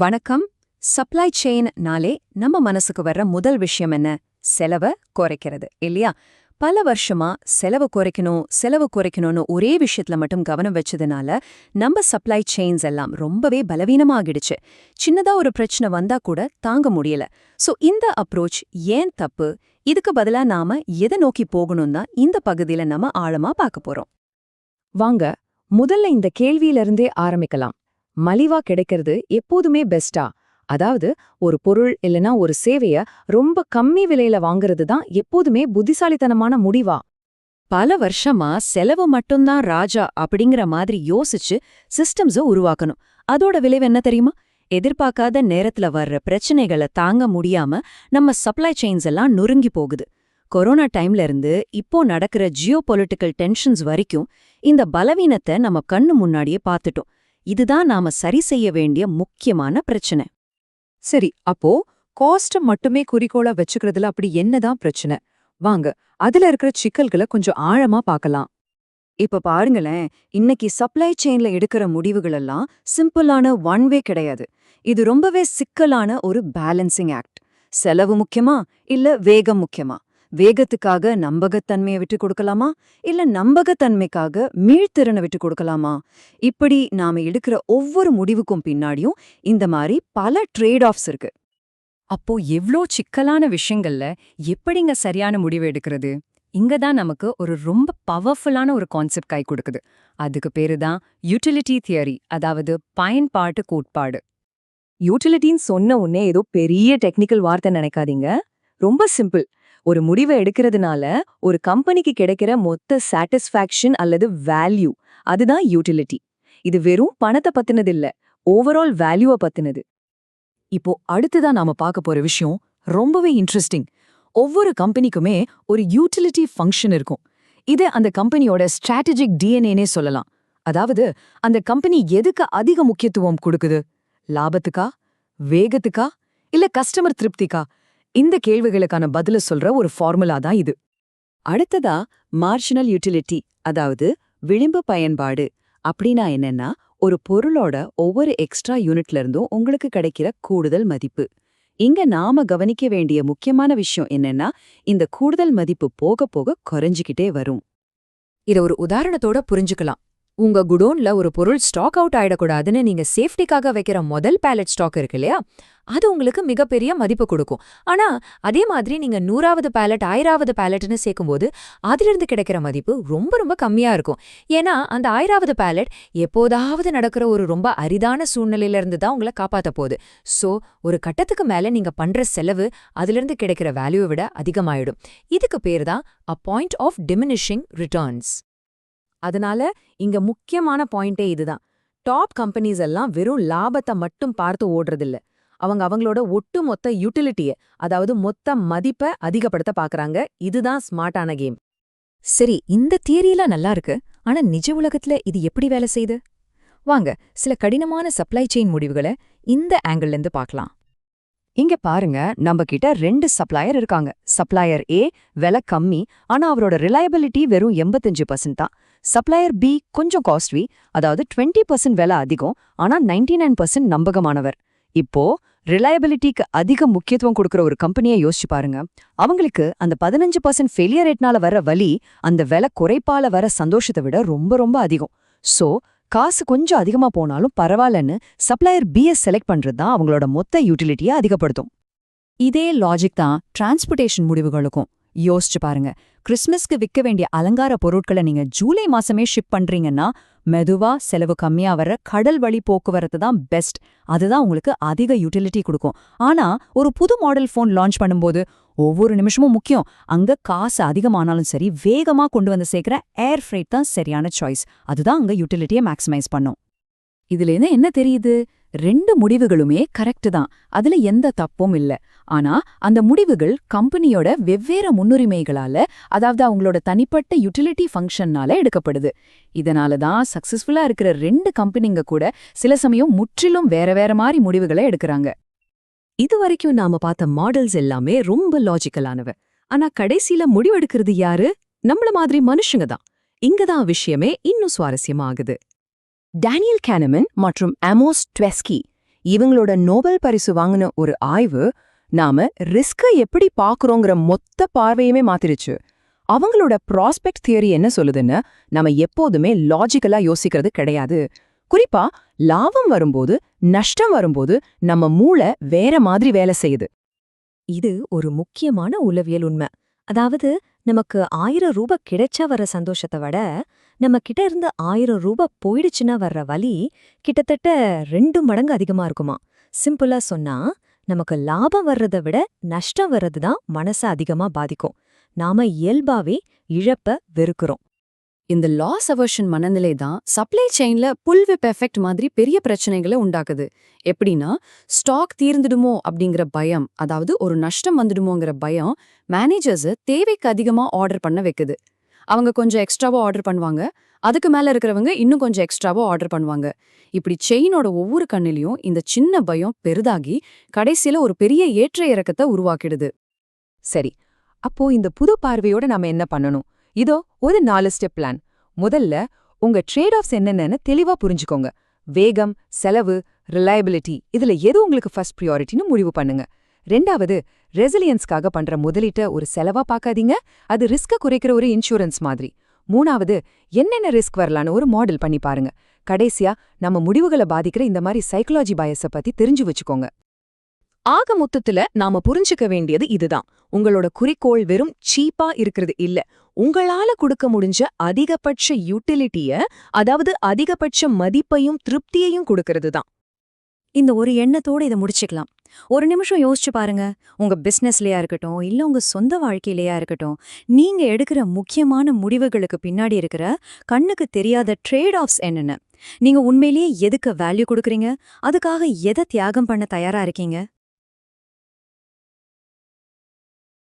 வணக்கம். சப்ளை செயின்னாலே நம்ம மனசுக்கு வர்ற முதல் விஷயம் என்ன? செலவை குறைக்கிறது இல்லையா? பல வருஷமா செலவு குறைக்கணும் செலவு குறைக்கணும்னு ஒரே விஷயத்துல மட்டும் கவனம் வச்சதுனால நம்ம சப்ளை செயின்ஸ் எல்லாம் ரொம்பவே பலவீனமாகிடுச்சு. சின்னதா ஒரு பிரச்சனை வந்தா கூட தாங்க முடியல. சோ இந்த அப்ரோச் ஏன் தப்பு? இதுக்கு பதிலா நாம எதை நோக்கி போகணும் தான் இந்த பகுதியில நம்ம ஆழமா பார்க்க போறோம். வாங்க முதல்ல இந்த கேள்வியிலிருந்தே ஆரம்பிக்கலாம். மலிவா கிடைக்கிறது எப்போதுமே பெஸ்டா அதாவது ஒரு பொருள் இல்லனா ஒரு சேவைய ரொம்ப கம்மி விலையில வாங்குறது தான் எப்போதுமே புத்திசாலித்தனமான முடிவா. பல வருஷமா செலவு மட்டும்தான் ராஜா அப்படிங்கிற மாதிரி யோசிச்சு சிஸ்டம்ஸ உருவாக்கணும். அதோட விளைவு என்ன தெரியுமா? எதிர்பார்க்காத நேரத்துல வர்ற பிரச்சனைகளை தாங்க முடியாம நம்ம சப்ளை செயின்ஸ் எல்லாம் நொறுங்கி போகுது. கொரோனா டைம்ல இருந்து இப்போ நடக்கிற ஜியோ பொலிட்டிக்கல் டென்ஷன்ஸ் வரைக்கும் இந்த பலவீனத்தை நம்ம கண்ணு முன்னாடியே பார்த்துட்டோம். இதுதான் நாம சரி செய்ய வேண்டிய முக்கியமான பிரச்சனை. சரி அப்போ காஸ்ட மட்டுமே குறிக்கோளா வச்சுக்கிறதுல அப்படி என்னதான் பிரச்சனை? வாங்க அதுல இருக்கிற சிக்கல்களை கொஞ்சம் ஆழமா பார்க்கலாம். இப்ப பாருங்களேன் இன்னைக்கு சப்ளை செயின்ல எடுக்கிற முடிவுகள் எல்லாம் சிம்பிளான ஒன் வே கிடையாது. இது ரொம்பவே சிக்கலான ஒரு பேலன்சிங் ஆக்ட் செலவு முக்கியமா இல்ல வேகம் முக்கியமா? வேகத்துக்காக நம்பகத்தன்மையை விட்டு கொடுக்கலாமா? இல்ல நம்பகத்தன்மைக்காக மீள்திறனை விட்டு கொடுக்கலாமா? இப்படி நாம எடுக்கிற ஒவ்வொரு முடிவுக்கும் பின்னாடியும் இந்த மாதிரி பல ட்ரேட் ஆஃப்ஸ் இருக்கு. அப்போ எவ்ளோ சிக்கலான விஷயங்கள்ல எப்படிங்க சரியான முடிவு எடுக்கிறது? இங்க தான் நமக்கு ஒரு ரொம்ப பவர்ஃபுல்லான ஒரு கான்செப்ட் கை கொடுக்குது. அதுக்கு பேரு தான் யூட்டிலிட்டி தியரி அதாவது பயன்பாட்டு கோட்பாடு. யூட்டிலிட்டின்னு சொன்ன உடனே ஏதோ பெரிய டெக்னிக்கல் வார்த்தை நினைக்காதீங்க. ரொம்ப சிம்பிள் ஒரு முடிவை எடுக்கிறதுனால ஒரு கம்பெனிக்கு கிடைக்கிற மொத்த சாட்டிஸ்ஃபேக்ஷன் அல்லது வேல்யூ அதுதான் யூட்டிலிட்டி இது வெறும் பணத்தை பத்தினது இல்ல ஓவரால் வேல்யூவை பத்தினது. இப்போ அடுத்ததா நாம பார்க்க போற விஷயம் ரொம்பவே இன்ட்ரெஸ்டிங் ஒவ்வொரு கம்பெனிக்குமே ஒரு யூட்டிலிட்டி ஃபங்க்ஷன் இருக்கும். இது அந்த கம்பெனியோட ஸ்ட்ராட்டஜிக் டிஎன்ஏனே சொல்லலாம். அதாவது அந்த கம்பெனி எதுக்கு அதிக முக்கியத்துவம் கொடுக்குது? லாபத்துக்கா? வேகத்துக்கா? இல்ல கஸ்டமர் திருப்திக்கா? இந்த கேள்விகளுக்கான பதில சொல்ற ஒரு ஃபார்முலா தான் இது. அடுத்ததா மார்ஜினல் யூட்டிலிட்டி அதாவது விளிம்பு பயன்பாடு அப்படின்னா என்னன்னா ஒரு பொருளோட ஒவ்வொரு எக்ஸ்ட்ரா யூனிட்ல இருந்தும் உங்களுக்கு கிடைக்கிற கூடுதல் மதிப்பு. இங்க நாம கவனிக்க வேண்டிய முக்கியமான விஷயம் என்னன்னா இந்த கூடுதல் மதிப்பு போக போக குறைஞ்சிக்கிட்டே வரும். இத ஒரு உதாரணத்தோட புரிஞ்சுக்கலாம். உங்க குடோன்ல ஒரு பொருள் ஸ்டாக் அவுட் ஆயிடக்கூடாதுன்னு நீங்க சேஃப்டிக்காக வைக்கிற முதல் பேலட் ஸ்டாக் இருக்கு இல்லையா? அது உங்களுக்கு மிகப்பெரிய மதிப்பு கொடுக்கும். ஆனா அதே மாதிரி நீங்க நூறாவது பேலட் ஆயிராவது பேலட்னு சேர்க்கும்போது அதிலிருந்து கிடைக்கிற மதிப்பு ரொம்ப ரொம்ப கம்மியா இருக்கும். ஏன்னா அந்த ஆயிராவது பேலட் எப்போதாவது நடக்கிற ஒரு ரொம்ப அரிதான சூழ்நிலையில இருந்து தான் உங்களை காப்பாற்ற போகுது. சோ ஒரு கட்டத்துக்கு மேல நீங்க பண்ற செலவு அதிலிருந்து கிடைக்கிற வேல்யூவை விட அதிகமாயிடும். இதுக்கு பேர் தான் அ பாயிண்ட் ஆஃப் டிமினிஷிங் ரிட்டர்ன்ஸ் அதனால இங்க முக்கியமான பாயிண்டே இதுதான். டாப் கம்பெனிஸ் எல்லாம் வெறும் லாபத்தை மட்டும் பார்த்து ஓடுறதில்ல. அவங்க அவங்களோட ஒட்டுமொத்த யூட்டிலிட்டிய அதாவது மொத்த மதிப்பை அதிகப்படுத்த பாக்குறாங்க. இதுதான் ஸ்மார்ட்டான கேம். சரி இந்த தியரியெல்லாம் நல்லா இருக்கு. ஆனா நிஜ உலகத்துல இது எப்படி வேலை செய்யுது? வாங்க சில கடினமான சப்ளை செயின் முடிவுகளை இந்த ஆங்கிள் இருந்து பார்க்கலாம். இங்க பாருங்க நம்ம கிட்ட ரெண்டு சப்ளையர் இருக்காங்க. சப்ளையர் ஏ விலை கம்மி. ஆனா அவரோட ரிலையபிலிட்டி வெறும் எண்பத்தஞ்சு பர்சன்ட் தான். சப்ளையர் பி கொஞ்சம் காஸ்ட்லி அதாவது டுவெண்ட்டி பர்சன்ட் விலை அதிகம் ஆனா நைன்டி நைன் பர்சன்ட் நம்பகமானவர். இப்போ ரிலையபிலிட்டிக்கு அதிக முக்கியத்துவம் கொடுக்குற ஒரு கம்பெனியை யோசிச்சு பாருங்க. அவங்களுக்கு அந்த பதினஞ்சு பர்சன்ட் ஃபெயிலியர் ரேட்னால வர வலி அந்த விலை குறைப்பால வர சந்தோஷத்தை விட ரொம்ப ரொம்ப அதிகம். சோ காசு கொஞ்சம் அதிகமா போனாலும் பரவாயில்லன்னு சப்ளையர் பிஎஸ் செலக்ட் பண்றது தான் அவங்களோட மொத்த யூட்டிலிட்டியை அதிகப்படுத்தும். இதே லாஜிக் தான் டிரான்ஸ்போர்ட்டேஷன் முடிவுகளுக்கும். யோசிச்சு பாருங்க. கிறிஸ்மஸ்க்கு விற்க வேண்டிய அலங்கார பொருட்களை நீங்க ஜூலை மாசமே ஷிப் பண்றீங்கன்னா மெதுவா செலவு கம்மியா வர்ற கடல் வழி போக்குவரத்து தான் பெஸ்ட் அதுதான் உங்களுக்கு அதிக யூட்டிலிட்டி கொடுக்கும். ஆனா ஒரு புது மாடல் ஃபோன் லான்ச் பண்ணும்போது ஒவ்வொரு நிமிஷமும் முக்கியம். அங்க காசு அதிகமானாலும் சரி வேகமா கொண்டு வந்து சேர்க்கிற ஏர் ஃப்ரைட் தான் சரியான சாய்ஸ் அதுதான் அங்க யூட்டிலிட்டியை மேக்ஸிமைஸ் பண்ணும். இதுலேருந்து என்ன தெரியுது? ரெண்டு முடிவுகளுமே கரெக்ட் தான். அதுல எந்த தப்பும் இல்ல. ஆனா அந்த முடிவுகள் கம்பெனியோட வெவ்வேறு முன்னுரிமைகளால அதாவது அவங்களோட தனிப்பட்ட யூட்டிலிட்டி ஃபங்க்ஷன்னால எடுக்கப்படுது. இதனால தான் சக்சஸ்ஃபுல்லா இருக்கிற ரெண்டு கம்பெனிங்க கூட சில சமயம் முற்றிலும் வேற வேற மாதிரி முடிவுகளை எடுக்கறாங்க. இது வரைக்கும் நாம பார்த்த மாடல்ஸ் எல்லாமே ரொம்ப லாஜிக்கலானவ ஆனா கடைசியில முடிவெடுக்கிறது யாரு? நம்மள மாதிரி மனுஷங்க தான். இங்கதான் விஷயமே இன்னும் சுவாரஸ்யமாகுது டேனியல் கேனமன் மற்றும் அமோஸ் ட்வெஸ்கி இவங்களோட நோபல் பரிசு வாங்கின ஒரு ஆய்வு நாம ரிஸ்கை எப்படி பார்க்குறோங்கிற மொத்த பார்வையுமே மாத்திருச்சு அவங்களோட ப்ராஸ்பெக்ட் தியரி என்ன சொல்லுதுன்னு நம்ம எப்போதுமே லாஜிக்கலா யோசிக்கிறது கிடையாது. குறிப்பா லாபம் வரும்போது நஷ்டம் வரும்போது நம்ம மூளை வேற மாதிரி வேலை செய்யுது. இது ஒரு முக்கியமான உளவியல் உண்மை. அதாவது நமக்கு ஆயிரம் ரூபாய் கிடைச்சா வர சந்தோஷத்தை விட நம்ம கிட்ட இருந்து ஆயிரம் ரூபாய் போயிடுச்சுன்னா வர்ற வலி கிட்டத்தட்ட ரெண்டு மடங்கு அதிகமா இருக்குமா? சிம்பிளா சொன்னா நமக்கு லாபம் வர்றதை விட நஷ்டம் வர்றது தான் மனசை அதிகமா பாதிக்கும். நாம இயல்பாவே இழப்ப வெறுக்கிறோம். இந்த லாஸ் அவர்ஷன் மனநிலை தான் சப்ளை செயின்ல புல்விப் எஃபெக்ட் மாதிரி பெரிய பிரச்சனைகளை உண்டாக்குது. எப்படின்னா ஸ்டாக் தீர்ந்துடுமோ அப்படிங்கிற பயம் அதாவது ஒரு நஷ்டம் வந்துடுமோங்கிற பயம் மேனேஜர்ஸ் தேவைக்கு அதிகமா ஆர்டர் பண்ண வைக்குது. அவங்க கொஞ்சம் எக்ஸ்ட்ராவா ஆர்டர் பண்ணுவாங்க. அதுக்கு மேல இருக்கிறவங்க இன்னும் கொஞ்சம் எக்ஸ்ட்ராவோ ஆர்டர் பண்ணுவாங்க. இப்படி செயினோட ஒவ்வொரு கண்ணிலையும் இந்த சின்ன பயம் பெரிதாகி கடைசியில் ஒரு பெரிய ஏற்ற இறக்கத்தை உருவாக்கிடுது. சரி அப்போ இந்த புது பார்வையோட நாம என்ன பண்ணணும்? இதோ ஒரு நாலு ஸ்டெப் பிளான் முதல்ல உங்க ட்ரேட் ஆஃப்ஸ் என்னென்னு தெளிவா புரிஞ்சுக்கோங்க. வேகம் செலவு ரிலையபிலிட்டி இதுல எது உங்களுக்கு ஃபர்ஸ்ட் ப்ரியாரிட்டின்னு முடிவு பண்ணுங்க. ரெண்டாவது ரெசிலியன்ஸ்க்காக பண்ற முதலீட்ட ஒரு செலவா பார்க்காதீங்க. அது ரிஸ்க குறைக்கிற ஒரு இன்சூரன்ஸ் மாதிரி. மூணாவது என்னென்ன ரிஸ்க் வரலான்னு ஒரு மாடல் பண்ணி பாருங்க. கடைசியா நம்ம முடிவுகளை பாதிக்கிற இந்த மாதிரி சைக்கலாஜி பயஸ பத்தி தெரிஞ்சு வச்சுக்கோங்க. ஆக மொத்தத்துல நாம புரிஞ்சுக்க வேண்டியது இதுதான். உங்களோட குறிக்கோள் வெறும் சீப்பா இருக்கிறது இல்ல. உங்களால கொடுக்க முடிஞ்ச அதிகபட்ச யூட்டிலிட்டிய அதாவது அதிகபட்ச மதிப்பையும் திருப்தியையும் கொடுக்கறது தான் இந்த ஒரு எண்ணத்தோட இதை முடிச்சுக்கலாம். ஒரு நிமிஷம் யோசிச்சு பாருங்க. உங்க பிசினஸ்லயா இருக்கட்டும் இல்ல உங்க சொந்த வாழ்க்கையிலயா இருக்கட்டும் நீங்க எடுக்கிற முக்கியமான முடிவுகளுக்கு பின்னாடி இருக்கிற கண்ணுக்கு தெரியாத ட்ரேட் ஆஃப்ஸ் என்னென்ன? நீங்க உண்மையிலேயே எதுக்கு வேல்யூ கொடுக்குறீங்க? அதுக்காக எதை தியாகம் பண்ண தயாரா இருக்கீங்க?